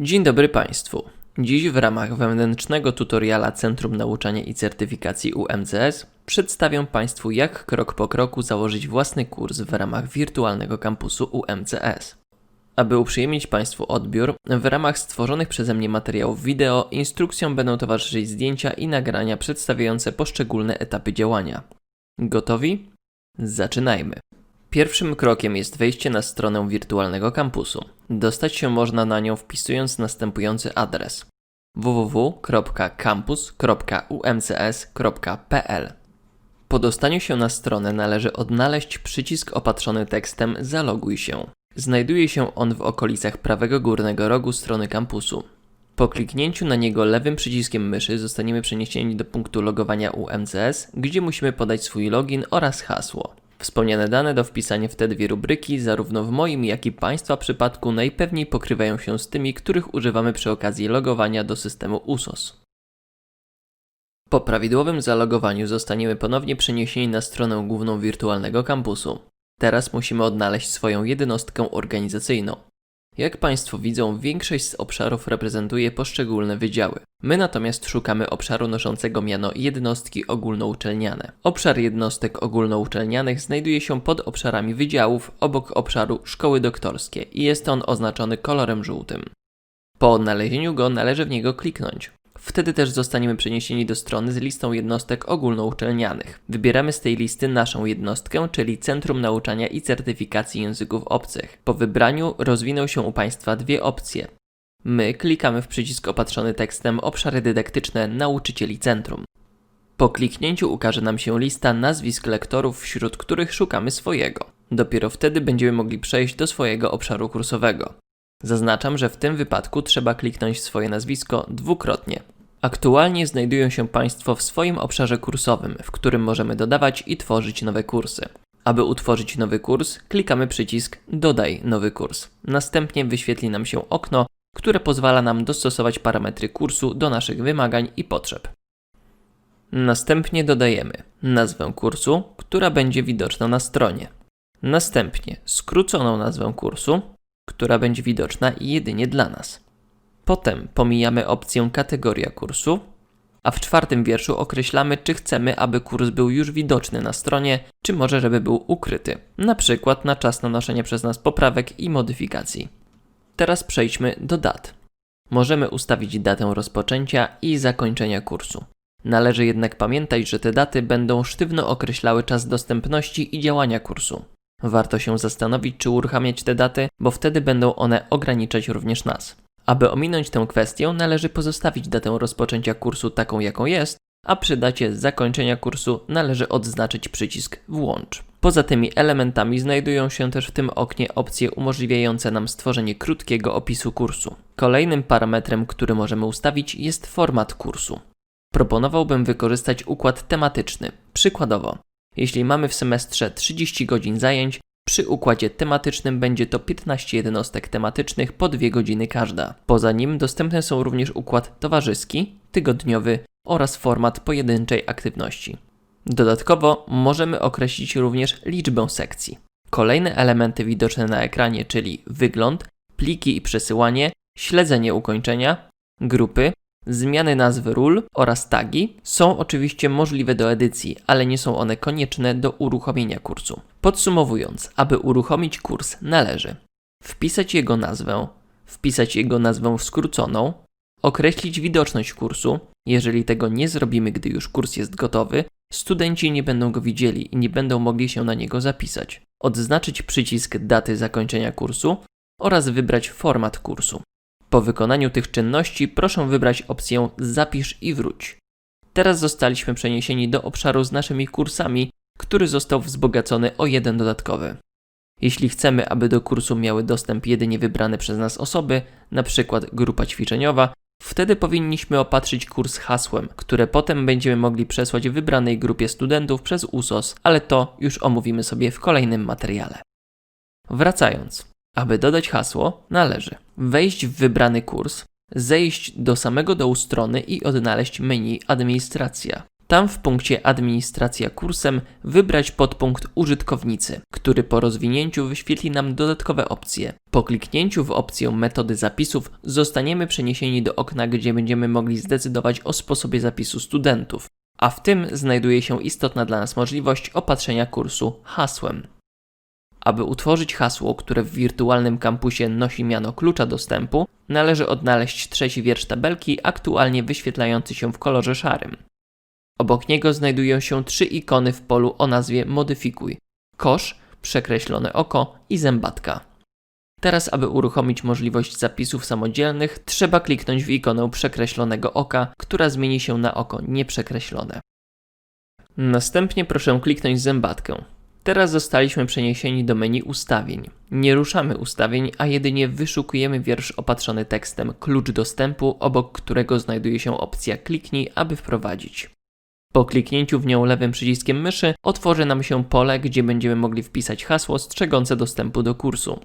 Dzień dobry Państwu. Dziś w ramach wewnętrznego tutoriala Centrum Nauczania i Certyfikacji UMCS przedstawię Państwu jak krok po kroku założyć własny kurs w ramach wirtualnego kampusu UMCS. Aby uprzyjemnić Państwu odbiór, w ramach stworzonych przeze mnie materiałów wideo instrukcjom będą towarzyszyć zdjęcia i nagrania przedstawiające poszczególne etapy działania. Gotowi? Zaczynajmy. Pierwszym krokiem jest wejście na stronę wirtualnego kampusu. Dostać się można na nią wpisując następujący adres www.campus.umcs.pl. Po dostaniu się na stronę należy odnaleźć przycisk opatrzony tekstem Zaloguj się. Znajduje się on w okolicach prawego górnego rogu strony kampusu. Po kliknięciu na niego lewym przyciskiem myszy zostaniemy przeniesieni do punktu logowania UMCS, gdzie musimy podać swój login oraz hasło. Wspomniane dane do wpisania w te dwie rubryki, zarówno w moim, jak i Państwa przypadku, najpewniej pokrywają się z tymi, których używamy przy okazji logowania do systemu USOS. Po prawidłowym zalogowaniu zostaniemy ponownie przeniesieni na stronę główną wirtualnego kampusu. Teraz musimy odnaleźć swoją jednostkę organizacyjną. Jak Państwo widzą, większość z obszarów reprezentuje poszczególne wydziały. My natomiast szukamy obszaru noszącego miano jednostki ogólnouczelniane. Obszar jednostek ogólnouczelnianych znajduje się pod obszarami wydziałów obok obszaru szkoły doktorskie i jest on oznaczony kolorem żółtym. Po odnalezieniu go należy w niego kliknąć. Wtedy też zostaniemy przeniesieni do strony z listą jednostek ogólnouczelnianych. Wybieramy z tej listy naszą jednostkę, czyli Centrum Nauczania i Certyfikacji Języków Obcych. Po wybraniu rozwiną się u Państwa dwie opcje. My klikamy w przycisk opatrzony tekstem Obszary dydaktyczne Nauczycieli Centrum. Po kliknięciu ukaże nam się lista nazwisk lektorów, wśród których szukamy swojego. Dopiero wtedy będziemy mogli przejść do swojego obszaru kursowego. Zaznaczam, że w tym wypadku trzeba kliknąć swoje nazwisko dwukrotnie. Aktualnie znajdują się Państwo w swoim obszarze kursowym, w którym możemy dodawać i tworzyć nowe kursy. Aby utworzyć nowy kurs, klikamy przycisk Dodaj nowy kurs. Następnie wyświetli nam się okno, które pozwala nam dostosować parametry kursu do naszych wymagań i potrzeb. Następnie dodajemy nazwę kursu, która będzie widoczna na stronie. Następnie skróconą nazwę kursu, która będzie widoczna jedynie dla nas. Potem pomijamy opcję kategoria kursu, a w czwartym wierszu określamy, czy chcemy, aby kurs był już widoczny na stronie, czy może, żeby był ukryty, na przykład na czas nanoszenia przez nas poprawek i modyfikacji. Teraz przejdźmy do dat. Możemy ustawić datę rozpoczęcia i zakończenia kursu. Należy jednak pamiętać, że te daty będą sztywno określały czas dostępności i działania kursu. Warto się zastanowić, czy uruchamiać te daty, bo wtedy będą one ograniczać również nas. Aby ominąć tę kwestię, należy pozostawić datę rozpoczęcia kursu taką, jaką jest, a przy dacie zakończenia kursu należy odznaczyć przycisk Włącz. Poza tymi elementami znajdują się też w tym oknie opcje umożliwiające nam stworzenie krótkiego opisu kursu. Kolejnym parametrem, który możemy ustawić jest format kursu. Proponowałbym wykorzystać układ tematyczny. Przykładowo, jeśli mamy w semestrze 30 godzin zajęć, przy układzie tematycznym będzie to 15 jednostek tematycznych po 2 godziny każda. Poza nim dostępne są również układ towarzyski, tygodniowy oraz format pojedynczej aktywności. Dodatkowo możemy określić również liczbę sekcji. Kolejne elementy widoczne na ekranie, czyli wygląd, pliki i przesyłanie, śledzenie ukończenia, grupy, zmiany nazwy ról oraz tagi są oczywiście możliwe do edycji, ale nie są one konieczne do uruchomienia kursu. Podsumowując, aby uruchomić kurs należy wpisać jego nazwę, wpisać jego nazwę skróconą, określić widoczność kursu. Jeżeli tego nie zrobimy, gdy już kurs jest gotowy, studenci nie będą go widzieli i nie będą mogli się na niego zapisać. Odznaczyć przycisk daty zakończenia kursu oraz wybrać format kursu. Po wykonaniu tych czynności proszę wybrać opcję Zapisz i wróć. Teraz zostaliśmy przeniesieni do obszaru z naszymi kursami, który został wzbogacony o jeden dodatkowy. Jeśli chcemy, aby do kursu miały dostęp jedynie wybrane przez nas osoby, np. grupa ćwiczeniowa, wtedy powinniśmy opatrzyć kurs hasłem, które potem będziemy mogli przesłać wybranej grupie studentów przez USOS, ale to już omówimy sobie w kolejnym materiale. Wracając, aby dodać hasło, należy wejść w wybrany kurs, zejść do samego dołu strony i odnaleźć menu Administracja. Tam w punkcie Administracja kursem wybrać podpunkt Użytkownicy, który po rozwinięciu wyświetli nam dodatkowe opcje. Po kliknięciu w opcję Metody zapisów zostaniemy przeniesieni do okna, gdzie będziemy mogli zdecydować o sposobie zapisu studentów, a w tym znajduje się istotna dla nas możliwość opatrzenia kursu hasłem. Aby utworzyć hasło, które w wirtualnym kampusie nosi miano klucza dostępu, należy odnaleźć trzeci wiersz tabelki aktualnie wyświetlający się w kolorze szarym. Obok niego znajdują się trzy ikony w polu o nazwie Modyfikuj: kosz, przekreślone oko i zębatka. Teraz, aby uruchomić możliwość zapisów samodzielnych, trzeba kliknąć w ikonę przekreślonego oka, która zmieni się na oko nieprzekreślone. Następnie proszę kliknąć zębatkę. Teraz zostaliśmy przeniesieni do menu ustawień. Nie ruszamy ustawień, a jedynie wyszukujemy wiersz opatrzony tekstem klucz dostępu, obok którego znajduje się opcja kliknij, aby wprowadzić. Po kliknięciu w nią lewym przyciskiem myszy otworzy nam się pole, gdzie będziemy mogli wpisać hasło strzegące dostępu do kursu.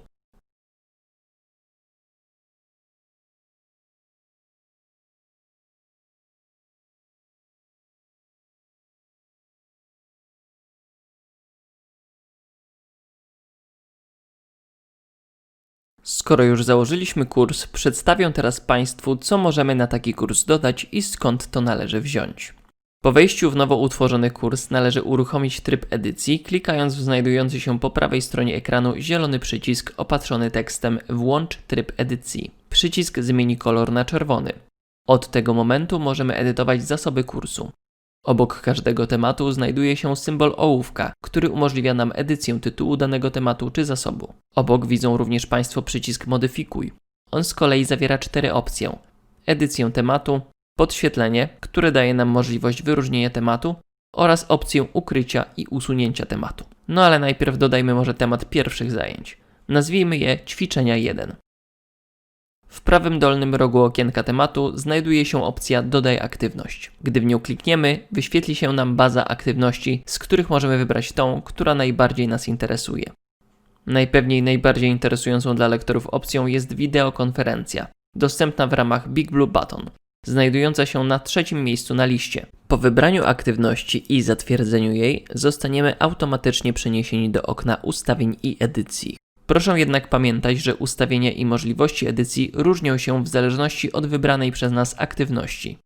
Skoro już założyliśmy kurs, przedstawię teraz Państwu, co możemy na taki kurs dodać i skąd to należy wziąć. Po wejściu w nowo utworzony kurs należy uruchomić tryb edycji, klikając w znajdujący się po prawej stronie ekranu zielony przycisk opatrzony tekstem Włącz tryb edycji. Przycisk zmieni kolor na czerwony. Od tego momentu możemy edytować zasoby kursu. Obok każdego tematu znajduje się symbol ołówka, który umożliwia nam edycję tytułu danego tematu czy zasobu. Obok widzą również Państwo przycisk Modyfikuj. On z kolei zawiera cztery opcje: edycję tematu, podświetlenie, które daje nam możliwość wyróżnienia tematu oraz opcję ukrycia i usunięcia tematu. No ale najpierw dodajmy może temat pierwszych zajęć. Nazwijmy je ćwiczenia 1. W prawym dolnym rogu okienka tematu znajduje się opcja Dodaj aktywność. Gdy w nią klikniemy, wyświetli się nam baza aktywności, z których możemy wybrać tą, która najbardziej nas interesuje. Najpewniej najbardziej interesującą dla lektorów opcją jest wideokonferencja, dostępna w ramach Big Blue Button, znajdująca się na trzecim miejscu na liście. Po wybraniu aktywności i zatwierdzeniu jej zostaniemy automatycznie przeniesieni do okna ustawień i edycji. Proszę jednak pamiętać, że ustawienia i możliwości edycji różnią się w zależności od wybranej przez nas aktywności.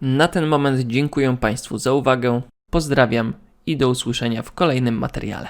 Na ten moment dziękuję Państwu za uwagę, pozdrawiam i do usłyszenia w kolejnym materiale.